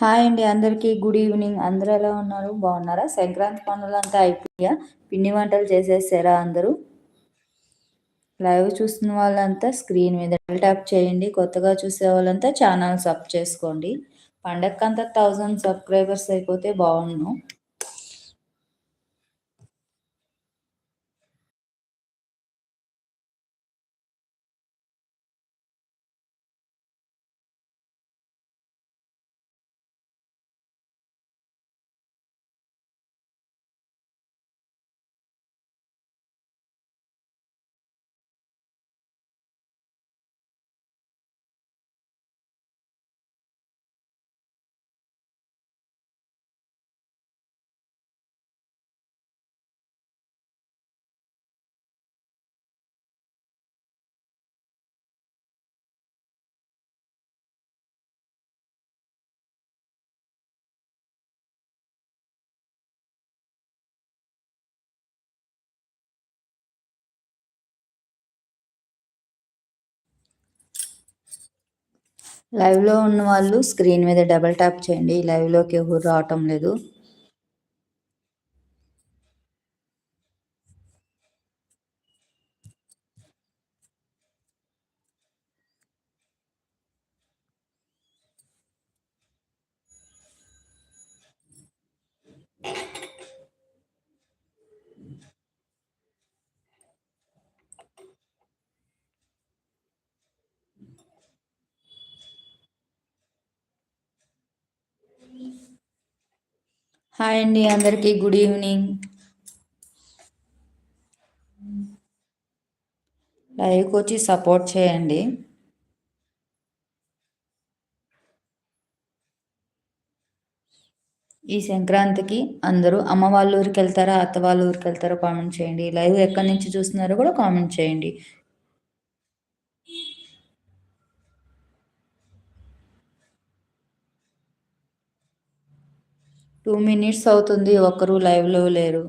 Hi అండి అందరికీ. Good evening. అందరూ ఎలా ఉన్నారు? బాగున్నారా? సంక్రాంతి పనులంతా అయిపోయా? పిండి వంటలు చేసేసారా అందరూ? లైవ్ చూస్తున్న వాళ్ళంతా స్క్రీన్ మీద ట్యాప్ చేయండి. కొత్తగా చూసే వాళ్ళంతా ఛానల్ సబ్ చేసుకోండి. పండగకంతా థౌజండ్ సబ్స్క్రైబర్స్ అయిపోతే బాగుండు. లైవ్లో ఉన్న వాళ్ళు స్క్రీన్ మీద డబల్ ట్యాప్ చేయండి. లైవ్లోకి ఎవరు రావటం లేదు. హాయ్ అండి అందరికీ గుడ్ ఈవినింగ్. లైవ్కి వచ్చి సపోర్ట్ చేయండి. ఈ సంక్రాంతికి అందరూ అమ్మ వాళ్ళ ఊరికి వెళ్తారా అత్త వాళ్ళ ఊరికి వెళ్తారో కామెంట్ చేయండి. లైవ్ ఎక్కడి నుంచి చూస్తున్నారో కూడా కామెంట్ చేయండి. టూ మినిట్స్ అవుతుంది ఒకరు లైవ్లో లేరు.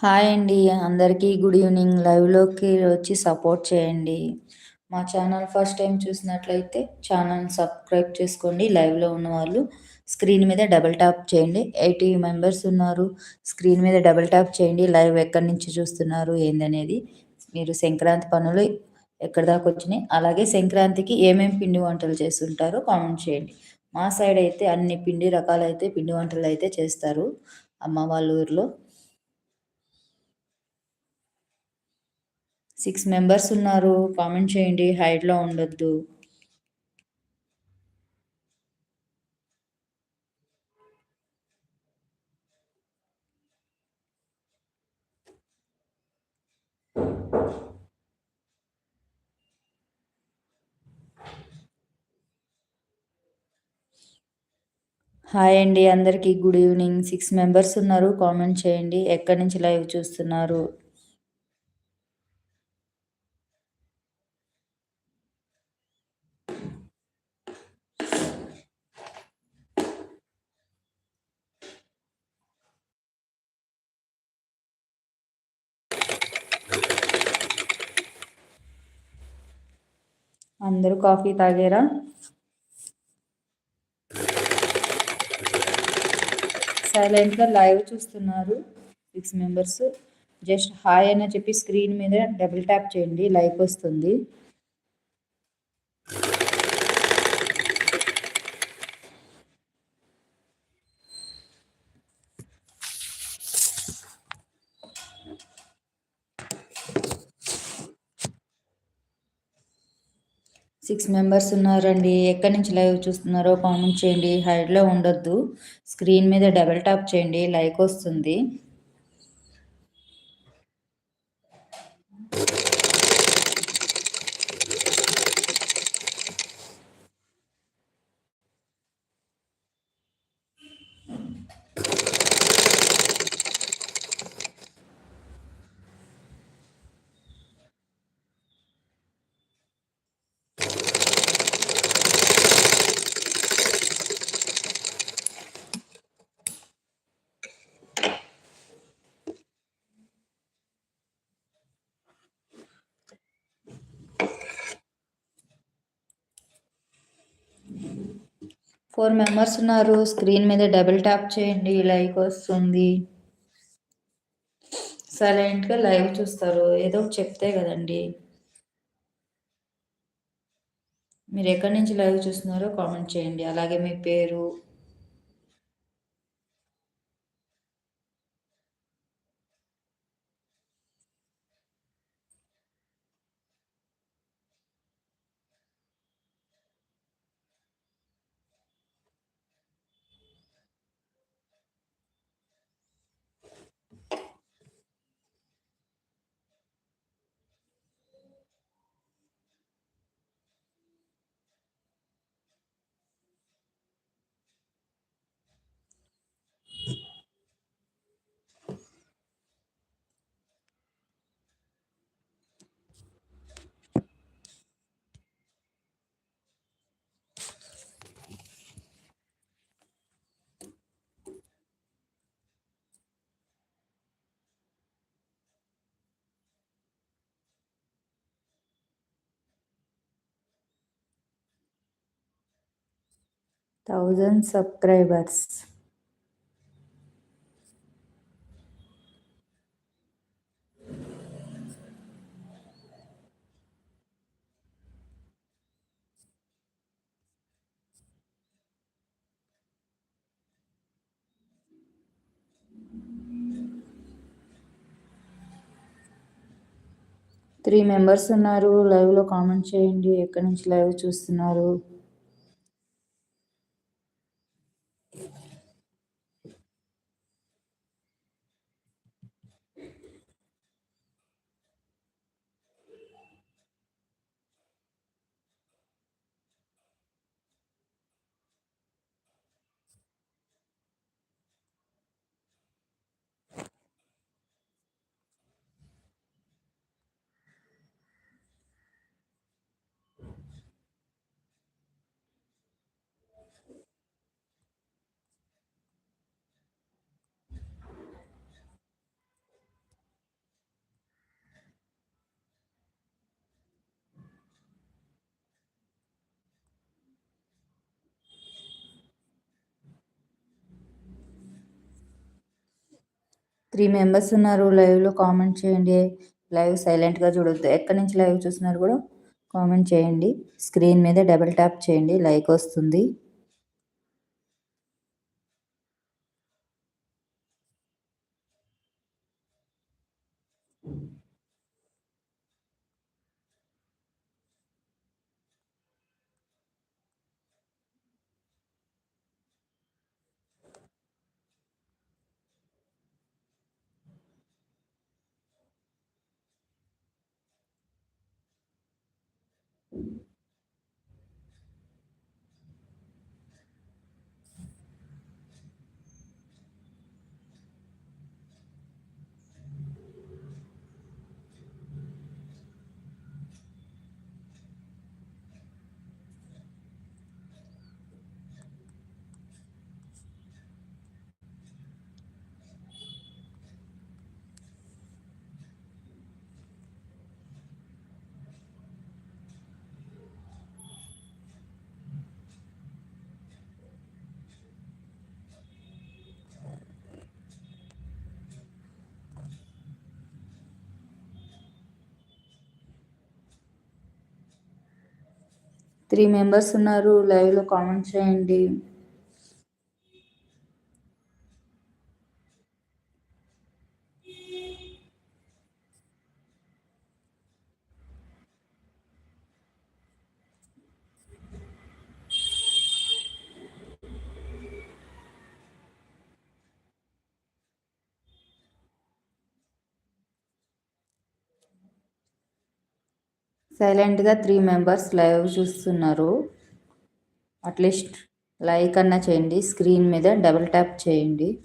హాయ్ అండి అందరికీ గుడ్ ఈవినింగ్. లైవ్లోకి వచ్చి సపోర్ట్ చేయండి. మా ఛానల్ ఫస్ట్ టైం చూసినట్లయితే ఛానల్ సబ్స్క్రైబ్ చేసుకోండి. లైవ్లో ఉన్న వాళ్ళు స్క్రీన్ మీద డబుల్ ట్యాప్ చేయండి. ఎయిటీ మెంబర్స్ ఉన్నారు. స్క్రీన్ మీద డబుల్ ట్యాప్ చేయండి. లైవ్ ఎక్కడి నుంచి చూస్తున్నారు ఏందనేది మీరు సంక్రాంతి పనులు ఎక్కడి దాకా వచ్చినాయి. అలాగే సంక్రాంతికి ఏమేమి పిండి వంటలు చేస్తుంటారో కామెంట్ చేయండి. మా సైడ్ అయితే అన్ని పిండి రకాలైతే పిండి వంటలు అయితే చేస్తారు అమ్మ వాళ్ళ ఊర్లో. సిక్స్ మెంబర్స్ ఉన్నారు. కామెంట్ చేయండి. హైడ్లో ఉండొద్దు. హాయ్ అండి అందరికీ గుడ్ ఈవినింగ్. సిక్స్ మెంబర్స్ ఉన్నారు. కామెంట్ చేయండి. ఎక్కడి నుంచి లైవ్ చూస్తున్నారు? అందరూ కాఫీ తాగారా? సైలెంట్గా లైవ్ చూస్తున్నారు సిక్స్ మెంబర్స్. జస్ట్ హాయ్ అని చెప్పి స్క్రీన్ మీద డబుల్ ట్యాప్ చేయండి లైక్ వస్తుంది. సిక్స్ మెంబర్స్ ఉన్నారండి. ఎక్కడి నుంచి లైవ్ చూస్తున్నారో కామెంట్ చేయండి. హైడ్లో ఉండొద్దు. స్క్రీన్ మీద డబుల్ ట్యాప్ చేయండి. లైక్ వస్తుంది. ఫోర్ మెంబర్స్ ఉన్నారు. స్క్రీన్ మీద డబుల్ ట్యాప్ చేయండి. లైక్ వస్తుంది. సైలెంట్గా లైవ్ చూస్తారు. ఏదో చెప్తే కదండి. మీరు ఎక్కడి నుంచి లైవ్ చూస్తున్నారో కామెంట్ చేయండి. అలాగే మీ పేరు థౌజండ్ సబ్స్క్రైబర్స్. త్రీ మెంబర్స్ ఉన్నారు. లైవ్లో కామెంట్ చేయండి. ఎక్కడి నుంచి లైవ్ చూస్తున్నారు? త్రీ మెంబర్స్ ఉన్నారు లైవ్లో కామెంట్ చేయండి. లైవ్ సైలెంట్గా చూడొద్దు. ఎక్కడి నుంచి లైవ్ చూస్తున్నారు కూడా కామెంట్ చేయండి. స్క్రీన్ మీద డబుల్ ట్యాప్ చేయండి. లైక్ వస్తుంది. త్రీ మెంబర్స్ ఉన్నారు. లైవ్లో కామెంట్ చేయండి. సైలెంట్గా త్రీ మెంబర్స్ లైవ్ చూస్తున్నారు. అట్లీస్ట్ లైక్ అన్నా చేయండి. స్క్రీన్ మీద డబుల్ ట్యాప్ చేయండి.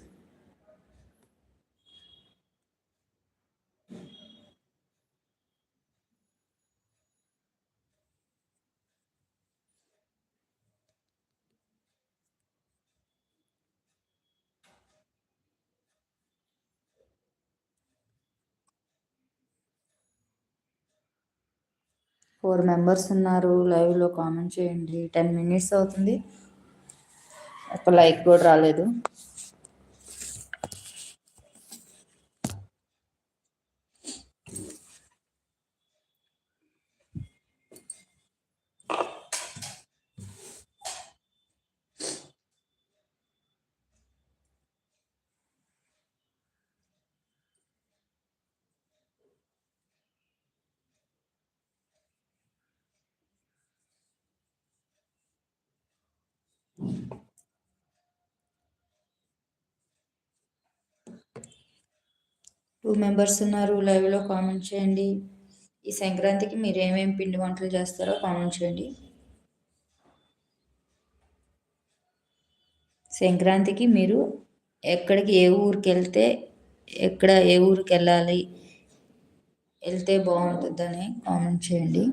ఫోర్ మెంబర్స్ ఉన్నారు. లైవ్లో కామెంట్ చేయండి. టెన్ మినిట్స్ అవుతుంది. ఒక లైక్ కూడా రాలేదు. టూ మెంబర్స్ ఉన్నారు లైవ్లో కామెంట్ చేయండి. ఈ సంక్రాంతికి మీరు ఏమేమి పిండి వంటలు చేస్తారో కామెంట్ చేయండి. సంక్రాంతికి మీరు ఎక్కడికి ఏ ఊరికి వెళ్తే ఎక్కడ ఏ ఊరికి వెళ్ళాలి వెళ్తే బాగుంటుందని కామెంట్ చేయండి.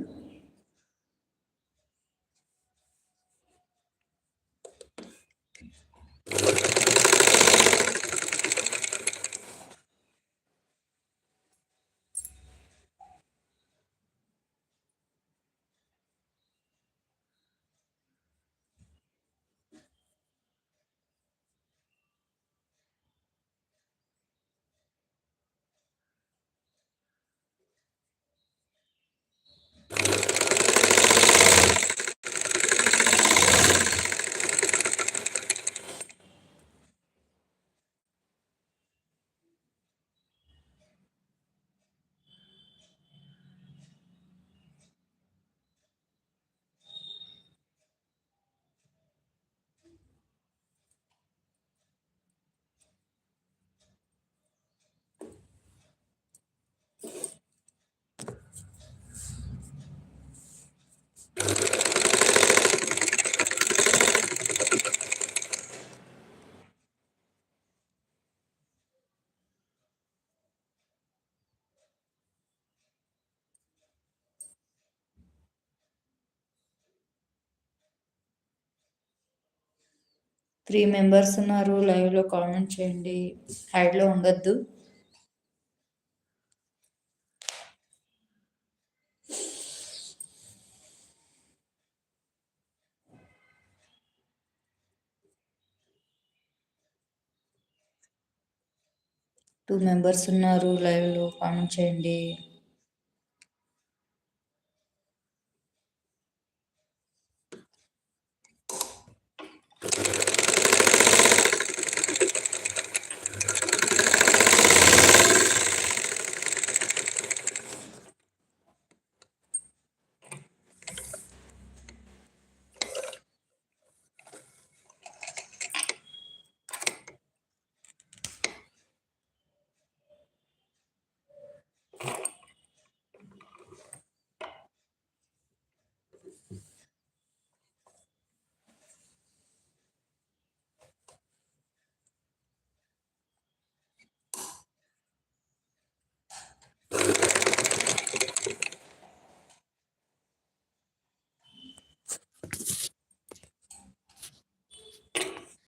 త్రీ మెంబర్స్ ఉన్నారు లైవ్లో కామెంట్ చేయండి. హైడ్లో ఉండొద్దు. టూ మెంబర్స్ ఉన్నారు లైవ్లో కామెంట్ చేయండి.